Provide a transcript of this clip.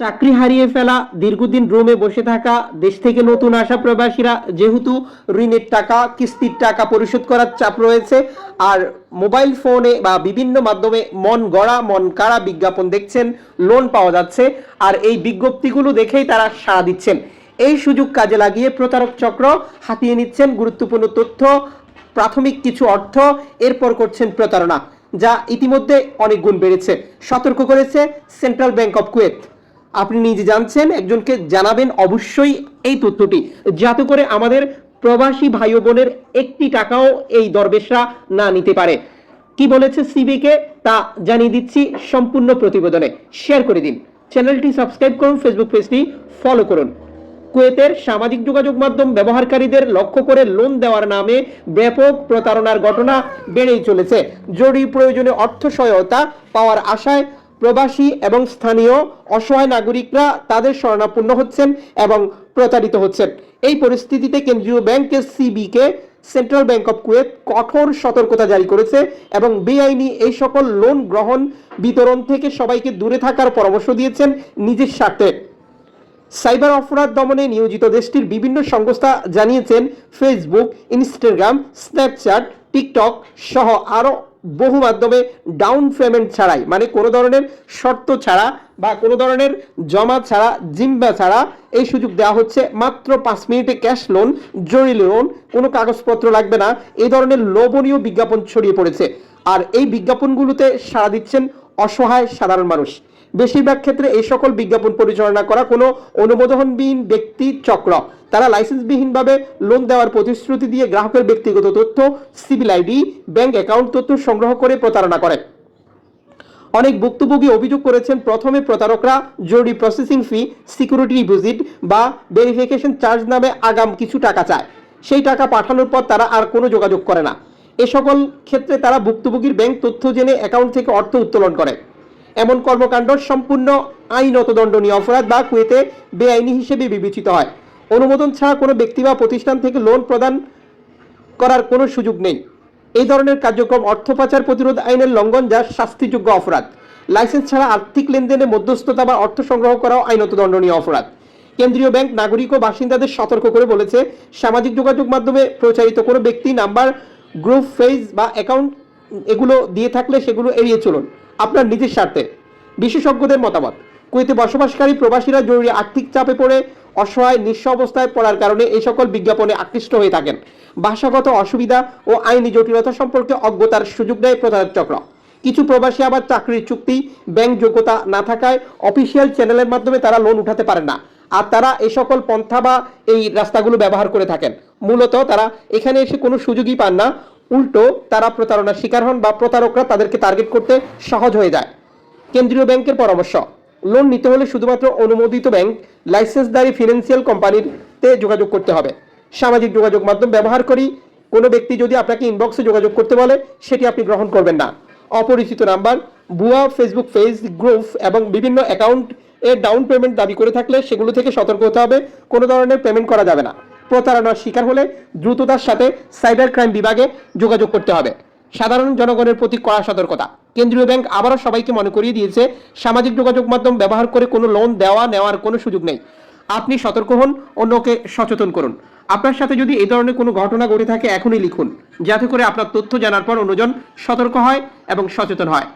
চাকরি হারিয়ে ফেলা, দীর্ঘদিন রুমে বসে থাকা, দেশ থেকে নতুন আসা প্রবাসীরা যেহেতু ঋণের টাকা, কিস্তির টাকা পরিশোধ করার চাপ রয়েছে, আর মোবাইল ফোনে বা বিভিন্ন মাধ্যমে মন গড়া, মন কাড়া বিজ্ঞাপন দেখছেন, লোন পাওয়া যাচ্ছে, আর এই বিজ্ঞপ্তিগুলো দেখেই তারা সাড়া দিচ্ছেন। এই সুযোগ কাজে লাগিয়ে প্রতারক চক্র হাতিয়ে নিচ্ছেন গুরুত্বপূর্ণ তথ্য, প্রাথমিক কিছু অর্থ, এরপর করছেন প্রতারণা, যা ইতিমধ্যে অনেক গুণ বেড়েছে, সতর্ক করেছে সেন্ট্রাল ব্যাংক অফ কুয়েত। আপনি নিজে জানছেন, একজনকে জানাবেন অবশ্যই এই তথ্যটি। যাতে করে আমাদের প্রবাসী ভাই বোনের একটি টাকাও এই দরবেশরা না নিতে পারে। কি বলেছে সিবিকে তা জানিয়ে দিচ্ছি সম্পূর্ণ প্রতিবেদনে। শেয়ার করে দিন। চ্যানেলটি সাবস্ক্রাইব করুন ফেসবুক পেজটি ফলো করুন। কুয়েতের সামাজিক যোগাযোগ মাধ্যম ব্যবহারকারীদের লক্ষ্য করে লোন দেওয়ার নামে ব্যাপক প্রতারণার ঘটনা বেড়েই চলেছে। জরুরি প্রয়োজনে অর্থ সহায়তা পাওয়ার আশায় প্রবাসী এবং স্থানীয় অসহায় নাগরিকরা তাদের শরণাপন্ন হচ্ছেন এবং প্রতারিত হচ্ছেন। এই পরিস্থিতিতে কেন্দ্রীয় ব্যাংকের সিবিকে সেন্ট্রাল ব্যাংক অফ কুয়েত কঠোর সতর্কতা জারি করেছে এবং বেআইনি এই সকল লোন গ্রহণ বিতরণ থেকে সবাইকে দূরে থাকার পরামর্শ দিয়েছেন নিজের স্বার্থে। সাইবার অপরাধ দমনে নিয়োজিত দেশটির বিভিন্ন সংস্থা জানিয়েছেন, ফেসবুক, ইনস্টাগ্রাম, স্ন্যাপচ্যাট, টিকটক সহ আরও বহু মাধ্যমে ডাউন পেমেন্ট ছাড়াই মানে কোনো ধরনের শর্ত ছাড়া বা কোনো ধরনের জমা ছাড়া জিম্বা ছাড়া এই সুযোগ দেওয়া হচ্ছে। মাত্র পাঁচ মিনিটে ক্যাশ লোন জরুরি লোন কোনো কাগজপত্র লাগবে না। এই ধরনের লোভনীয় বিজ্ঞাপন ছড়িয়ে পড়েছে। আর এই বিজ্ঞাপনগুলোতে সাড়া দিচ্ছেন অসহায় সাধারণ মানুষ। বেশিরভাগ ক্ষেত্রে এই সকল বিজ্ঞাপন পরিচালনা করা কোনো অনুমোদনবিহীন ব্যক্তি চক্র। তারা লাইসেন্সবিহীনভাবে লোন দেওয়ার প্রতিশ্রুতি দিয়ে গ্রাহকের ব্যক্তিগত তথ্য, সিভিল আইডি, ব্যাংক অ্যাকাউন্ট তথ্য সংগ্রহ করে প্রতারণা করে। অনেক ভুক্তভোগী অভিযোগ করেছেন, প্রথমে প্রতারকরা জরুরি প্রসেসিং ফি, সিকিউরিটি ডিপোজিট বা ভেরিফিকেশন চার্জ নামে আগাম কিছু টাকা চায়। সেই টাকা পাঠানোর পর তারা আর কোনো যোগাযোগ করে না। এ সকল ক্ষেত্রে তারা ভুক্তভোগীর ব্যাংক তথ্য জেনে অ্যাকাউন্ট থেকে অর্থ উত্তোলন করে। এমন কর্মকাণ্ড সম্পূর্ণ আইনত দণ্ডনীয় অপরাধ বা কুয়েতে বেআইনি হিসেবে বিবেচিত হয়। অনুমোদন ছাড়া কোনো ব্যক্তি বা প্রতিষ্ঠান থেকে লোন প্রদান করার কোনো সুযোগ নেই। এই ধরনের কার্যক্রম অর্থ পাচার প্রতিরোধ আইনের লঙ্ঘন যা শাস্তিযোগ্য অপরাধ। লাইসেন্স ছাড়া আর্থিক লেনদেনে মধ্যস্থতা বা অর্থ সংগ্রহ করাও আইনত দণ্ডনীয় অপরাধ। কেন্দ্রীয় ব্যাংক, নাগরিক ও বাসিন্দাদের সতর্ক করে বলেছে, সামাজিক যোগাযোগ মাধ্যমে প্রচারিত কোনো ব্যক্তি নাম্বার, গ্রুপ ফেজ বা অ্যাকাউন্ট এগুলো দিয়ে থাকলে সেগুলো এড়িয়ে চলুন। আপনার নিজের স্বার্থে। বিশেষজ্ঞদের মতামত, কুয়েতে বসবাসকারী প্রবাসীরা জরুরি আর্থিক চাপে পড়ে, অসহায়, নিঃস্ব অবস্থায় পড়ার কারণে এই সকল বিজ্ঞাপনে আকৃষ্ট হয়ে থাকেন। ভাষাগত অসুবিধা ও আইনি জটিলতা সম্পর্কে অজ্ঞতার সুযোগ দেয় প্রতারক চক্র। কিছু প্রবাসী আবার চাকরির চুক্তি, ব্যাংক যোগ্যতা না থাকায় অফিসিয়াল চ্যানেলের মাধ্যমে তারা লোন উঠাতে পারেন না। আর তারা এই সকল পন্থা বা এই রাস্তাগুলো ব্যবহার করে থাকেন। মূলত তারা এখানে এসে কোনো সুযোগই পান না। উল্টো তারা প্রতারণার শিকার হন বা প্রতারকরা তাদেরকে টার্গেট করতে সহজ হয়ে যায়। কেন্দ্রীয় ব্যাংকের পরামর্শ লোন নিতে হলে শুধুমাত্র অনুমোদিত ব্যাংক লাইসেন্সদারি ফিনান্সিয়াল কোম্পানিতে যোগাযোগ করতে হবে। সামাজিক যোগাযোগ মাধ্যম ব্যবহার করি, কোনো ব্যক্তি যদি আপনাকে ইনবক্সে যোগাযোগ করতে বলে, সেটি আপনি গ্রহণ করবেন না। অপরিচিত নাম্বার, ভুয়া ফেসবুক পেজ গ্রুপ এবং বিভিন্ন অ্যাকাউন্ট এর ডাউন পেমেন্ট দাবি করে থাকলে সেগুলো থেকে সতর্ক হতে হবে, কোনো ধরনের পেমেন্ট করা যাবে না। প্রতারণার শিকার হলে দ্রুততার সাথে সাইবার ক্রাইম বিভাগে যোগাযোগ করতে হবে। সাধারণ জনগণের প্রতি কড়া সতর্কতা। কেন্দ্রীয় ব্যাংক আবারও সবাইকে মনে করিয়ে দিয়েছে, সামাজিক যোগাযোগ মাধ্যম ব্যবহার করে কোনো লোন দেওয়া নেওয়ার কোনো সুযোগ নেই। আপনি সতর্ক হন, অন্যকে সচেতন করুন। আপনার সাথে যদি এই ধরনের কোনো ঘটনা ঘটে থাকে, এখনই লিখুন। যাতে করে আপনার তথ্য জানার পর অন্যজন সতর্ক হয় এবং সচেতন হয়।